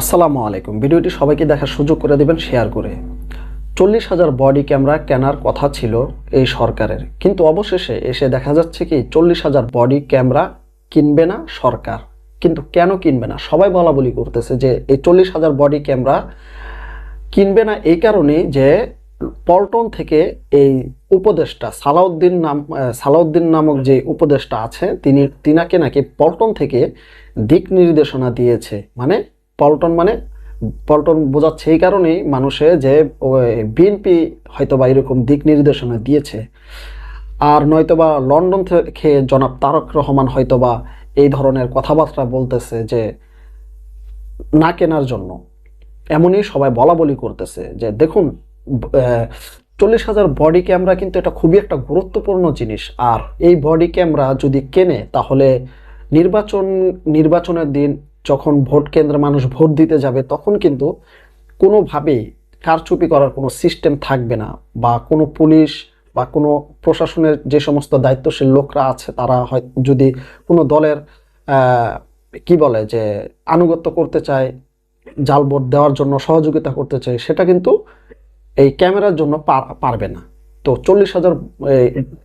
আসসালামু আলাইকুম। ভিডিওটি সবাইকে দেখার সুযোগ করে দেবেন, শেয়ার করে। চল্লিশ হাজার বডি ক্যামেরা কেনার কথা ছিল এই সরকারের। কিন্তু অবশেষে এসে দেখা যাচ্ছে কি, চল্লিশ হাজার বডি ক্যামেরা কিনবে না সরকার। কিন্তু কেন কিনবে না? সবাই বলা বলি করতেছে যে এই চল্লিশ হাজার বডি ক্যামেরা কিনবে না এই কারণেই যে পল্টন থেকে এই উপদেষ্টা, সালাউদ্দিন নাম সালাউদ্দিন নামক যে উপদেষ্টা আছে, তিনি, তিনাকে নাকি পল্টন থেকে দিক নির্দেশনা দিয়েছে। মানে পল্টন মানে পল্টন বোঝাচ্ছে এই কারণেই মানুষে যে বিএনপি হয়তো বা এরকম দিক নির্দেশনা দিয়েছে। আর নয়তোবা লন্ডন থেকে জনাব তারক রহমান হয়তোবা এই ধরনের কথাবার্তা বলতেছে যে, না কেনার জন্য। এমনই সবাই বলা বলি করতেছে যে, দেখুন চল্লিশ হাজার বডি ক্যামেরা কিন্তু এটা খুবই একটা গুরুত্বপূর্ণ জিনিস। আর এই বডি ক্যামেরা যদি কেনে, তাহলে নির্বাচন, নির্বাচনের দিন যখন ভোট কেন্দ্রে মানুষ ভোট দিতে যাবে, তখন কিন্তু কোনোভাবেই কারচুপি করার কোনো সিস্টেম থাকবে না বা কোনো পুলিশ বা কোনো প্রশাসনের যে সমস্ত দায়িত্বশীল লোকরা আছে, তারা হয় যদি কোনো দলের কি বলে যে আনুগত্য করতে চায়, জাল ভোট দেওয়ার জন্য সহযোগিতা করতে চায়, সেটা কিন্তু এই ক্যামেরার জন্য পার- পারবে না। তো চল্লিশ হাজার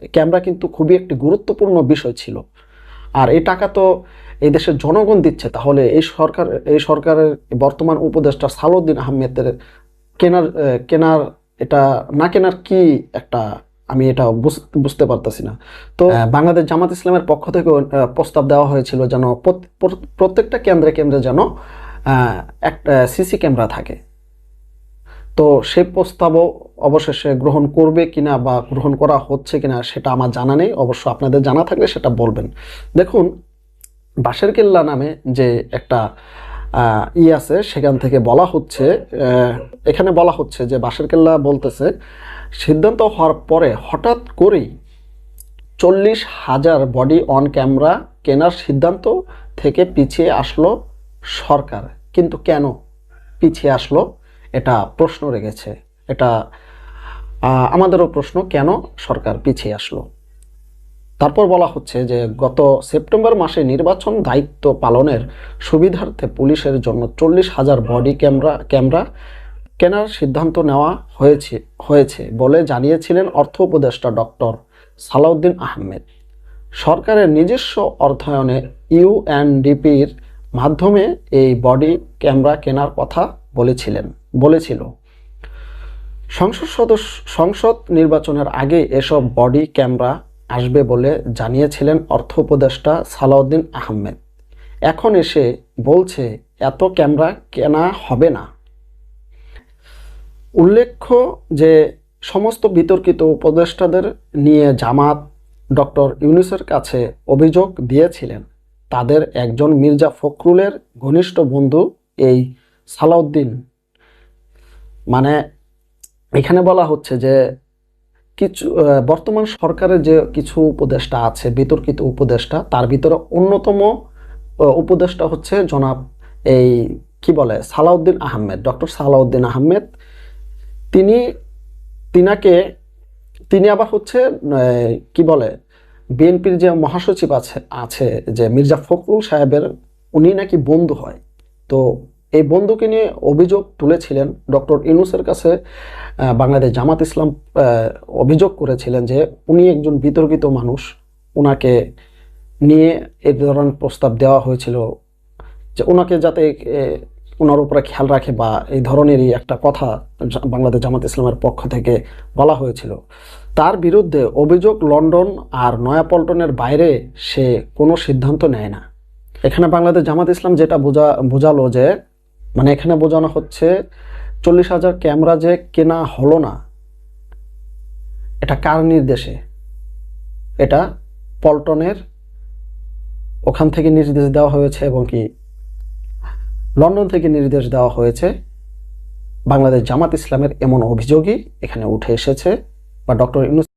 ক্যামেরা কিন্তু খুবই একটি গুরুত্বপূর্ণ বিষয় ছিল। আর এই টাকা তো এই দেশের জনগণ দিচ্ছে তাহলে এই সরকার এই সরকারের বর্তমান উপদেষ্টা সালাউদ্দিন আহমেদের কেনার কেনার এটা না কেনার কি একটা আমি এটা বুঝ- বুঝতে পারতেছি না। তো বাংলাদেশ জামাত ইসলামের পক্ষ থেকে প্রস্তাব দেওয়া হয়েছিল যেন প্রত- প্রত- প্রত্যেকটা কেন্দ্রে কেন্দ্রে যেন আহ, একটা সিসি ক্যামেরা থাকে। তো সেই প্রস্তাবও অবশেষে গ্রহণ করবে কিনা বা গ্রহণ করা হচ্ছে কিনা সেটা আমার জানা নেই অবশ্য আপনাদের জানা থাকলে সেটা বলবেন। দেখুন বাঁশের কেল্লা নামে যে একটা ই আছে, সেখান থেকে বলা হচ্ছে এখানে বলা হচ্ছে যে বাঁশের কেল্লা বলতেছে, সিদ্ধান্ত হওয়ার পরে হঠাৎ করেই চল্লিশ হাজার বডি অন ক্যামেরা কেনার সিদ্ধান্ত থেকে পিছিয়ে আসলো সরকার। কিন্তু কেন পিছিয়ে আসলো? এটা প্রশ্ন রেখেছে এটা আমাদেরও প্রশ্ন, কেন সরকার পিছিয়ে আসলো? তারপর বলা হচ্ছে যে গত সেপ্টেম্বর মাসে নির্বাচন দায়িত্ব পালনের সুবিধার্থে পুলিশের জন্য চল্লিশ হাজার বডি ক্যামেরা ক্যামেরা কেনার সিদ্ধান্ত নেওয়া হয়েছে হয়েছে বলে জানিয়েছিলেন অর্থ উপদেষ্টা ডক্টর সালাউদ্দিন আহমেদ। সরকারের নিজস্ব অর্থায়নে ইউএনডিপির মাধ্যমে এই বডি ক্যামেরা কেনার কথা বলেছিলেন, বলেছিল। সংসদ সদস্য, সংসদ নির্বাচনের আগে এসব বডি ক্যামেরা আসবে বলে জানিয়েছিলেন অর্থ উপদেষ্টা সালাউদ্দিন আহমেদ। এখন এসে বলছে, এত ক্যামেরা কেনা হবে না। উল্লেখ্য যে সমস্ত বিতর্কিত উপদেষ্টাদের নিয়ে জামাত ডক্টর ইউনুসের কাছে অভিযোগ দিয়েছিলেন। তাদের একজন মির্জা ফখরুলের ঘনিষ্ঠ বন্ধু এই সালাউদ্দিন। মানে এখানে বলা হচ্ছে যে কিছু বর্তমান সরকারের যে কিছু উপদেষ্টা আছে, বিতর্কিত উপদেষ্টা, তার ভিতরে অন্যতম উপদেষ্টা হচ্ছে জনাব এই কি বলে, সালাউদ্দিন আহমেদ, ডক্টর সালাউদ্দিন আহমেদ। তিনি, তিনাকে, তিনি আবার হচ্ছে কি বলে, বিএনপির যে মহাসচিব আছে আছে যে মির্জা ফখরুল সাহেবের, উনি নাকি বন্ধু হয়। তো এই বন্ধুকে নিয়ে অভিযোগ তুলেছিলেন ডক্টর ইউনুসের কাছে বাংলাদেশ জামাত ইসলাম অভিযোগ করেছিলেন যে উনি একজন বিতর্কিত মানুষ। ওনাকে নিয়ে এই ধরনের প্রস্তাব দেওয়া হয়েছিল যে ওনাকে যাতে ওনার উপরে খেয়াল রাখে বা এই ধরনেরই একটা কথা বাংলাদেশ জামাত ইসলামের পক্ষ থেকে বলা হয়েছিল। তার বিরুদ্ধে অভিযোগ লন্ডন আর নয়াপল্টনের বাইরে সে কোনো সিদ্ধান্ত নেয় না। এখানে বাংলাদেশ জামাত ইসলাম যেটা বোঝা, বোঝালো যে মানে এখানে বোঝানো হচ্ছে চল্লিশ হাজার ক্যামেরা যে কেনা হলো না, এটা কার নির্দেশে? এটা পল্টনের ওখান থেকে নির্দেশ দেওয়া হয়েছে এবং কি লন্ডন থেকে নির্দেশ দেওয়া হয়েছে। বাংলাদেশ জামাত ইসলামের এমন অভিযোগই এখানে উঠে এসেছে বা ডক্টর ইউনুস